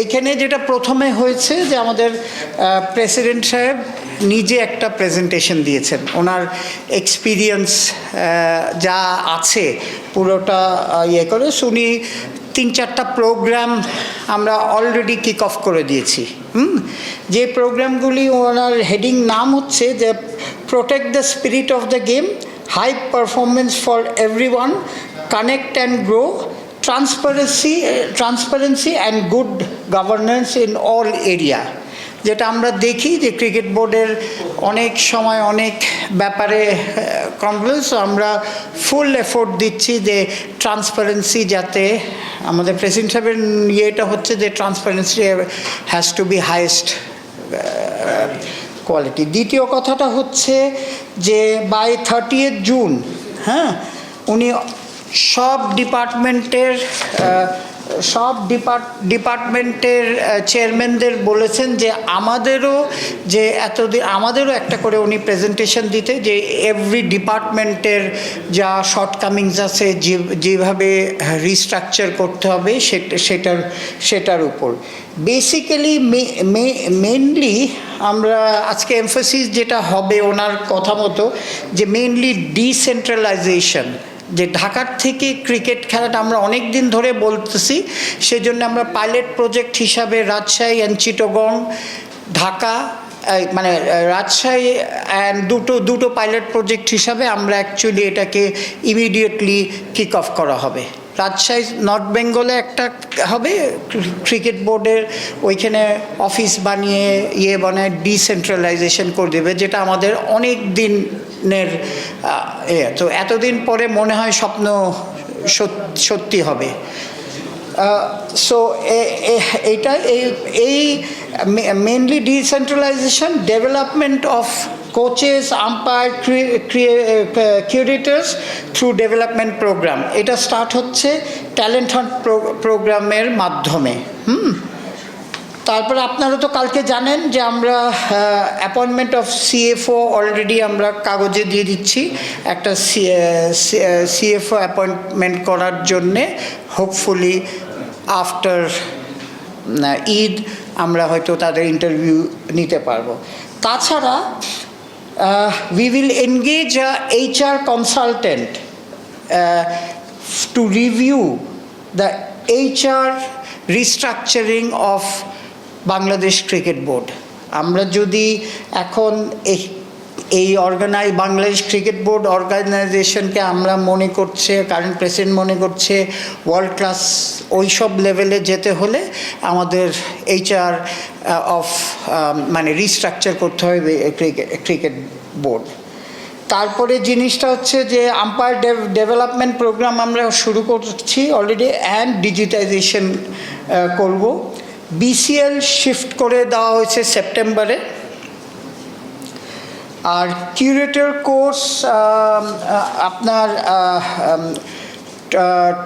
এইখানে যেটা প্রথমে হয়েছে যে আমাদের প্রেসিডেন্ট সাহেব নিজে একটা প্রেজেন্টেশন দিয়েছেন। ওনার এক্সপিরিয়েন্স যা আছে পুরোটা ইয়ে করে উনি তিন চারটা প্রোগ্রাম আমরা অলরেডি কিক অফ করে দিয়েছি। হুম? যে প্রোগ্রামগুলি ওনার হেডিং নাম হচ্ছে যে protect the spirit of the game high performance for every one connect and grow transparency transparency and good governance in all area যেটা আমরা দেখি যে ক্রিকেট বোর্ডের অনেক সময় অনেক ব্যাপারে কমপ্লেন্স আমরা ফুল এফোর্ট দিচ্ছি যে ট্রান্সপারেন্সি যাতে আমাদের প্রেসিডেন্ট সাহেবের ইয়েটা হচ্ছে যে transparency has to be highest quality দ্বিতীয় কথাটা হচ্ছে যে বাই থার্টিয়েথ জুন হ্যাঁ উনি সব ডিপার্টমেন্টের সব ডিপার্ট, ডিপার্টমেন্টের চেয়ারম্যানদের বলেছেন যে আমাদেরও যে এতদিন আমাদেরও একটা করে উনি প্রেজেন্টেশন দিতে যে এভরি ডিপার্টমেন্টের যা শর্টকামিংস আছে, যে, যেভাবে রিস্ট্রাকচার করতে হবে সেটা, সেটার সেটার উপর। বেসিক্যালি মেনলি আমরা আজকে এমফোসিস যেটা হবে ওনার কথা মতো যে মেনলি ডিসেন্ট্রালাইজেশন যে ঢাকার থেকে ক্রিকেট খেলাটা আমরা অনেক দিন ধরে বলতেছি, সেজন্য আমরা পাইলট প্রজেক্ট হিসাবে রাজশাহী অ্যান্ড চিটগং, ঢাকা মানে রাজশাহী অ্যান্ড দুটো দুটো পাইলট প্রজেক্ট হিসাবে আমরা অ্যাকচুয়ালি এটাকে ইমিডিয়েটলি কিক অফ করা হবে। রাজশাহী নর্থ বেঙ্গলে একটা হবে ক্রিকেট বোর্ডের ওইখানে অফিস বানিয়ে ইয়ে বানায় ডিসেন্ট্রালাইজেশন করে দেবে, যেটা আমাদের অনেক দিনের ইয়ে তো এতদিন পরে মনে হয় স্বপ্ন সত্যি হবে। সো এইটা, এই এই mainly decentralization development of coaches umpire curators through development program এটা স্টার্ট হচ্ছে ট্যালেন্ট হান্ট প্রোগ্রামের মাধ্যমে। হুম? তারপরে আপনারা তো কালকে জানেন যে আমরা অ্যাপয়েন্টমেন্ট অফ সিএফও অলরেডি আমরা কাগজে দিয়ে দিচ্ছি একটা সিএফও অ্যাপয়েন্টমেন্ট করার জন্যে। হোপফুলি আফটার ঈদ আমরা হয়তো তাদের ইন্টারভিউ নিতে পারব। তাছাড়া we will engage a HR consultant to review the HR restructuring of Bangladesh cricket board. আমরা যদি এখন এই এই অর্গানাইজ বাংলাদেশ ক্রিকেট বোর্ড অর্গানাইজেশনকে আমরা মনে করছে কারেন্ট প্রেসিডেন্ট মনে করছে ওয়ার্ল্ড ক্লাস ওই সব লেভেলে যেতে হলে আমাদের এইচআর অফ মানে রিস্ট্রাকচার করতে হবে ক্রিকেট ক্রিকেট বোর্ড। তারপরে জিনিসটা হচ্ছে যে আম্পায়ার ডেভেলপমেন্ট প্রোগ্রাম আমরা শুরু করছি অলরেডি অ্যান্ড ডিজিটাইজেশন করব। বিসিএল শিফট করে দেওয়া হয়েছে সেপ্টেম্বরে আর কিউরেটর কোর্স আপনার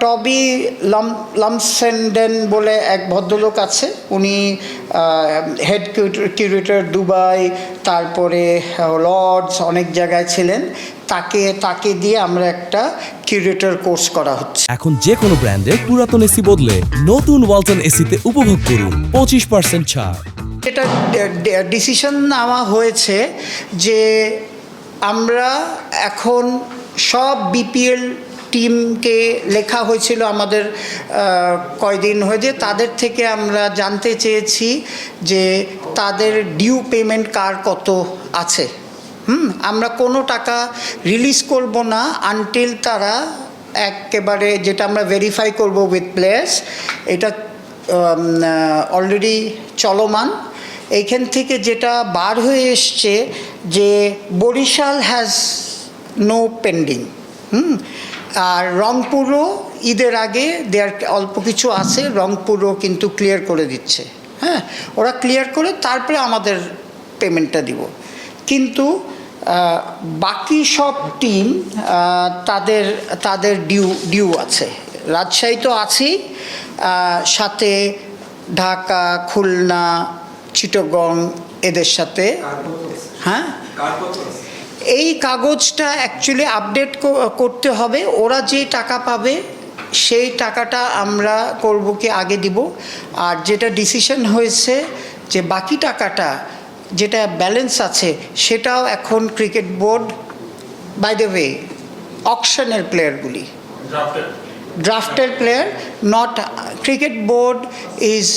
টবি লাম লামসেন্ডেন বলে এক ভদ্রলোক আছে। উনি হেড কিউরেটর দুবাই তারপরে লর্ডস অনেক জায়গায় ছিলেন। তাকে তাকে দিয়ে আমরা একটা কিউরেটর কোর্স করা হচ্ছে। এখন যে কোনো ব্র্যান্ডের পুরাতন এসি বদলে নতুন ওয়ালটন এসিতে উপভোগ করুন। পঁচিশ পার্সেন্ট ছাড়। এটা ডিসিশন নেওয়া হয়েছে যে আমরা এখন সব বিপিএল টিমকে লেখা হয়েছিল আমাদের কয়দিন হয়েছে, তাদের থেকে আমরা জানতে চেয়েছি যে তাদের ডিউ পেমেন্ট কার কত আছে। হুম, আমরা কোনো টাকা রিলিজ করব না আনটিল তারা একেবারে যেটা আমরা ভেরিফাই করব উইথ প্লেয়ার্স এটা অলরেডি চলমান। এইখান থেকে যেটা বার হয়ে এসছে যে Barishal has no pending hmm আর রংপুরও ঈদের আগে দেয়ার অল্প কিছু আছে রংপুরও কিন্তু ক্লিয়ার করে দিচ্ছে। হ্যাঁ ওরা ক্লিয়ার করে তারপরে আমাদের পেমেন্টটা দিব। কিন্তু বাকি সব টিম তাদের তাদের ডিউ ডিউ আছে। রাজশাহী তো আছেই সাথে ঢাকা খুলনা চিটগং এদের সাথে। হ্যাঁ? এই কাগজটা অ্যাকচুয়ালি আপডেট করতে হবে। ওরা যে টাকা পাবে সেই টাকাটা আমরা করব কি আগে দিব। আর যেটা ডিসিশন হয়েছে যে বাকি টাকাটা যেটা ব্যালেন্স আছে সেটাও এখন cricket board by the way অকশনের প্লেয়ারগুলি ড্রাফটের player not cricket board is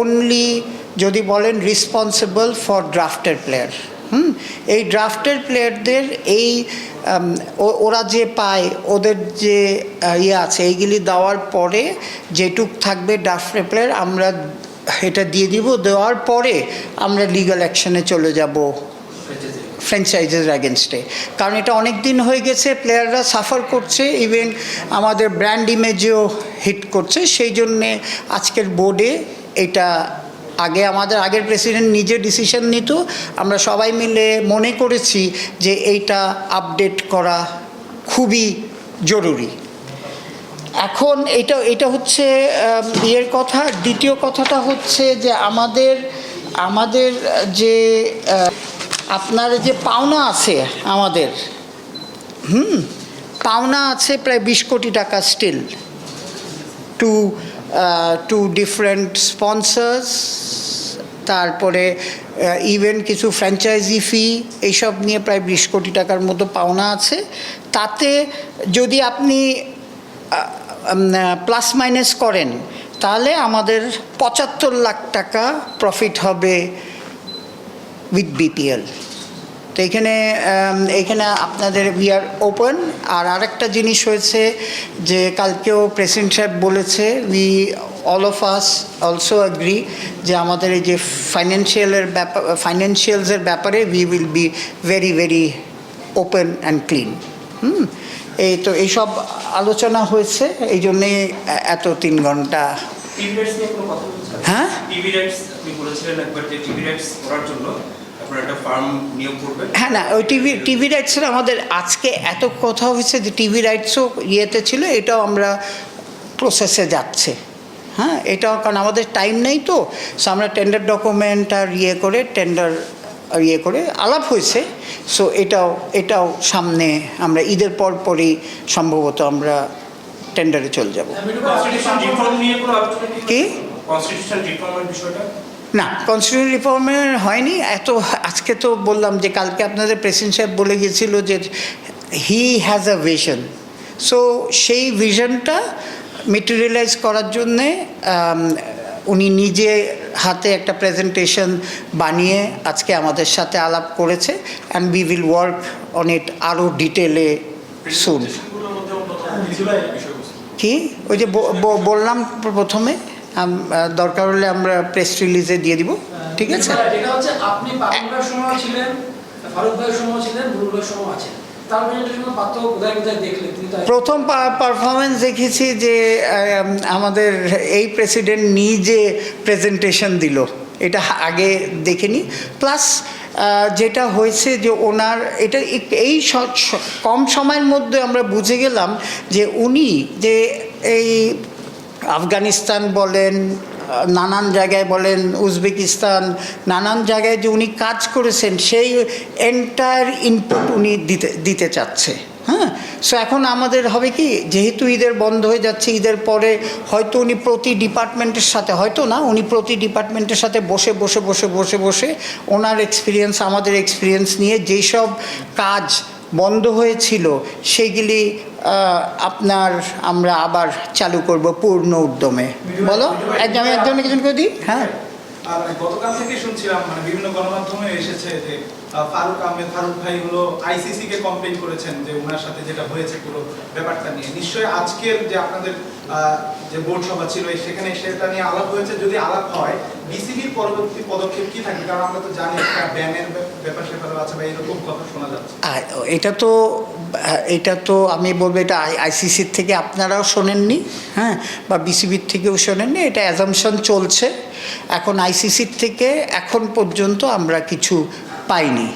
only যদি বলেন রেসপন্সিবল ফর ড্রাফটের প্লেয়ার হুম, এই ড্রাফটের প্লেয়ারদের এই ওরা যে পায়, ওদের যে ইয়ে আছে, এইগুলি দেওয়ার পরে যেটুক থাকবে ড্রাফটের প্লেয়ার, আমরা এটা দিয়ে দিব। দেওয়ার পরে আমরা লিগাল অ্যাকশনে চলে যাব ফ্র্যাঞ্চাইজের অ্যাগেনস্টে কারণ এটা অনেক দিন হয়ে গেছে, প্লেয়াররা সাফার করছে ইভেন আমাদের ব্র্যান্ড ইমেজেও হিট করছে। সেই জন্যে আজকের বোর্ডে এটা আগে আমাদের আগের প্রেসিডেন্ট নিজে ডিসিশন নিত। আমরা সবাই মিলে মনে করেছি যে এইটা আপডেট করা খুবই জরুরি। এখন এটা এটা হচ্ছে ইয়ের কথা। দ্বিতীয় কথাটা হচ্ছে যে আমাদের আমাদের যে আপনার যে পাওনা আছে আমাদের, হুম, পাওনা আছে প্রায় বিশ কোটি টাকা still two two different sponsors তারপরে ইভেন কিছু ফ্র্যাঞ্চাইজি ফি এইসব নিয়ে প্রায় বিশ কোটি টাকার মতো পাওনা আছে। তাতে যদি আপনি প্লাস মাইনাস করেন, তাহলে আমাদের পঁচাত্তর লাখ টাকা প্রফিট হবে উইথ বিপিএল তো এখানে এখানে আপনাদের উই আর ওপেন আর আরেকটা জিনিস হয়েছে যে কালকেও প্রেসিডেন্ট সাহেব বলেছে we all of us also agree যে আমাদের এই যে ফাইন্যান্সিয়ালের ব্যাপার ফাইন্যান্সিয়ালসের ব্যাপারে we will be very very open and clean hmm? এই তো এইসব আলোচনা হয়েছে এই জন্যে এ- এত তিন ঘণ্টা। হ্যাঁ? টিভি রাইটস আপনি বলেছিলেন একবার যে টিভি রাইটস করার জন্য হ্যাঁ না ওই টিভি টিভি রাইটসের আমাদের আজকে এত কথা হয়েছে যে টিভি রাইটসও ইয়েতে ছিল এটাও আমরা প্রসেসে যাচ্ছে। হ্যাঁ এটাও কারণ আমাদের টাইম নেই তো সো আমরা টেন্ডার ডকুমেন্ট আর ইয়ে করে টেন্ডার ইয়ে করে আলাপ হয়েছে সো এটাও এটাও সামনে আমরা ঈদের পর পরই সম্ভবত আমরা টেন্ডারে চলে যাব। কি? কনস্টিটিউশন রিফর্মের বিষয়টা? না। কনস্টিটিউশন রিফর্মের হয়নি। এত আজকে তো বললাম যে কালকে আপনাদের প্রেসিডেন্ট সাহেব বলে গিয়েছিল যে he has a vision so সেই ভিশনটা মেটেরিয়ালাইজ করার জন্যে উনি নিজে হাতে একটা প্রেজেন্টেশন বানিয়ে আজকে আমাদের সাথে আলাপ করেছে and we will work on it আরও ডিটেলে সুন কি? ওই যে বললাম প্রথমে। দরকার হলে আমরা প্রেস রিলিজে দিয়ে দিব। ঠিক আছে? আপনি সময় ছিলেন ফারুক সময় ছিলেন সময় আছেন। প্রথম পারফরমেন্স দেখেছি যে আমাদের এই প্রেসিডেন্ট নিজে প্রেজেন্টেশন দিল। এটা আগে দেখিনি। প্লাস যেটা হয়েছে যে ওনার এটা এই কম সময়ের মধ্যে আমরা বুঝে গেলাম যে উনি যে এই আফগানিস্তান বলেন, নানান জায়গায় বলেন, উজবেকিস্তান, নানান জায়গায় যে উনি কাজ করেছেন, সেই এন্টায়ার ইনপুট উনি দিতে দিতে চাচ্ছে। হ্যাঁ? সো এখন আমাদের হবে কি, যেহেতু ঈদের বন্ধ হয়ে যাচ্ছে, ঈদের পরে হয়তো উনি প্রতি ডিপার্টমেন্টের সাথে, হয়তো না, উনি প্রতি ডিপার্টমেন্টের সাথে বসে বসে বসে বসে বসে ওনার এক্সপিরিয়েন্স আমাদের এক্সপিরিয়েন্স নিয়ে যেই সব কাজ বন্ধ হয়েছিল, সেগুলি আপনার আমরা আবার চালু করব পূর্ণ উদ্যমে। বলো একজন আমি একজনকে কিছু করে দিই? হ্যাঁ। গতকাল থেকে শুনছিলাম মানে বিভিন্ন গণমাধ্যমে এসেছে যে ফারুক আহমেদ, ফারুক ভাই হলো আইসিসি কে কমপ্লেন করেছেন যে ওনার সাথে যেটা হয়েছে পুরো ব্যাপারটা নিয়ে। নিশ্চয়ই আজকের যে আপনাদের যে বোর্ড সভা ছিল, সেখানে সেটা নিয়ে আলাপ হয়েছে। যদি আলাপ হয় বিসিবির পরবর্তী পদক্ষেপ কি থাকবে কারণ আমরা তো জানি একটা ব্যানের ব্যাপার আছে বা এরকম কথা শোনা যাচ্ছে। এটা তো এটা তো আমি বলব এটা আইসিসির থেকে আপনারাও শোনেননি হ্যাঁ? বা বিসিবির থেকেও শোনেননি এটা অ্যাজামশন চলছে। এখন আইসিসির থেকে এখন পর্যন্ত আমরা কিছু পাইনি।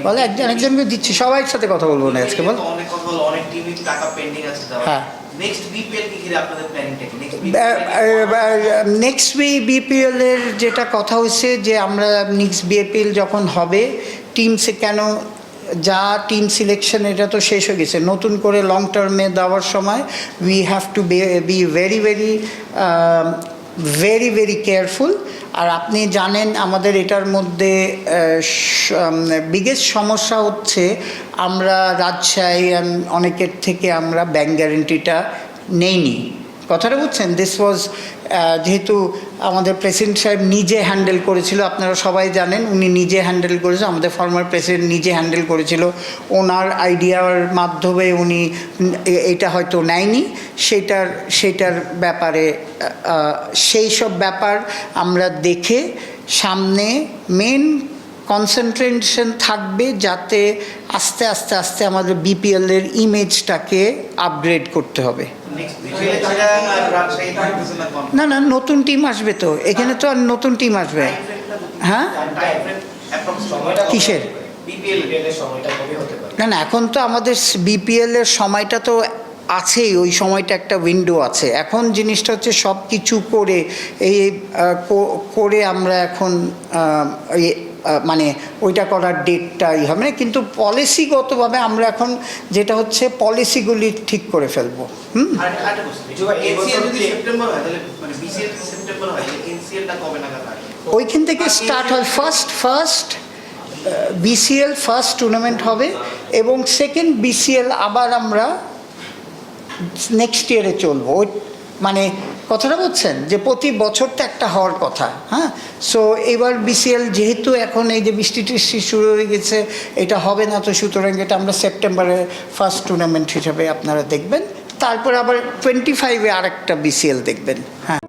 বলে একজন একজনকে দিচ্ছি সবাই সাথে কথা বলব না আজকে বল। অনেক কথা অনেক টিভি টাকা পেন্ডিং আছে হ্যাঁ। নেক্সট বি বিপিএল এর যেটা কথা হচ্ছে যে আমরা নেক্সট বিপিএল যখন হবে টিমসে কেন যা টিম সিলেকশন এটা তো শেষ হয়ে গেছে। নতুন করে লং টার্মে দেওয়ার সময় we have to be very very very very careful আর আপনি জানেন আমাদের এটার মধ্যে বিগেস্ট সমস্যা হচ্ছে আমরা রাজশাহী অনেকের থেকে আমরা ব্যাংক গ্যারেন্টিটা নেইনি। কথাটা বুঝছেন? দিস ওয়াজ যেহেতু আমাদের প্রেসিডেন্ট সাহেব নিজে হ্যান্ডেল করেছিল, আপনারা সবাই জানেন, উনি নিজে হ্যান্ডেল করেছিল, আমাদের ফর্মার প্রেসিডেন্ট নিজে হ্যান্ডেল করেছিল। ওনার আইডিয়ার মাধ্যমে উনি এটা হয়তো নেয়নি। সেটার সেটার ব্যাপারে সেই সব ব্যাপার আমরা দেখে সামনে মেন কনসেন্ট্রেশন থাকবে যাতে আস্তে আস্তে আস্তে আমাদের বিপিএল এর ইমেজটাকে আপগ্রেড করতে হবে। না না, নতুন টিম আসবে তো। এখানে তো আর নতুন টিম আসবে। হ্যাঁ? কিসের? বিপিএলের না না, এখন তো আমাদের বিপিএল এর সময়টা তো আছেই। ওই সময়টা একটা উইন্ডো আছে। এখন জিনিসটা হচ্ছে সব কিছু করে এই করে আমরা এখন মানে ওইটা করার ডেটটাই হবে। না কিন্তু পলিসিগতভাবে আমরা এখন যেটা হচ্ছে পলিসিগুলি ঠিক করে ফেলব। হুম? মানে ওইখান থেকে স্টার্ট হয় first first BCL first tournament হবে এবং সেকেন্ড বিসিএল আবার আমরা নেক্সট ইয়ারে চলবো। ওই মানে কথাটা বলছেন যে প্রতি বছরটা একটা হওয়ার কথা হ্যাঁ? সো এবার বিসিএল যেহেতু এখন এই যে বৃষ্টি টিষ্টি শুরু হয়ে গেছে, এটা হবে না তো, সুতরাং এটা আমরা সেপ্টেম্বরে ফার্স্ট টুর্নামেন্ট হিসাবে আপনারা দেখবেন। তারপর আবার টোয়েন্টি ফাইভে আর একটা বিসিএল দেখবেন হ্যাঁ?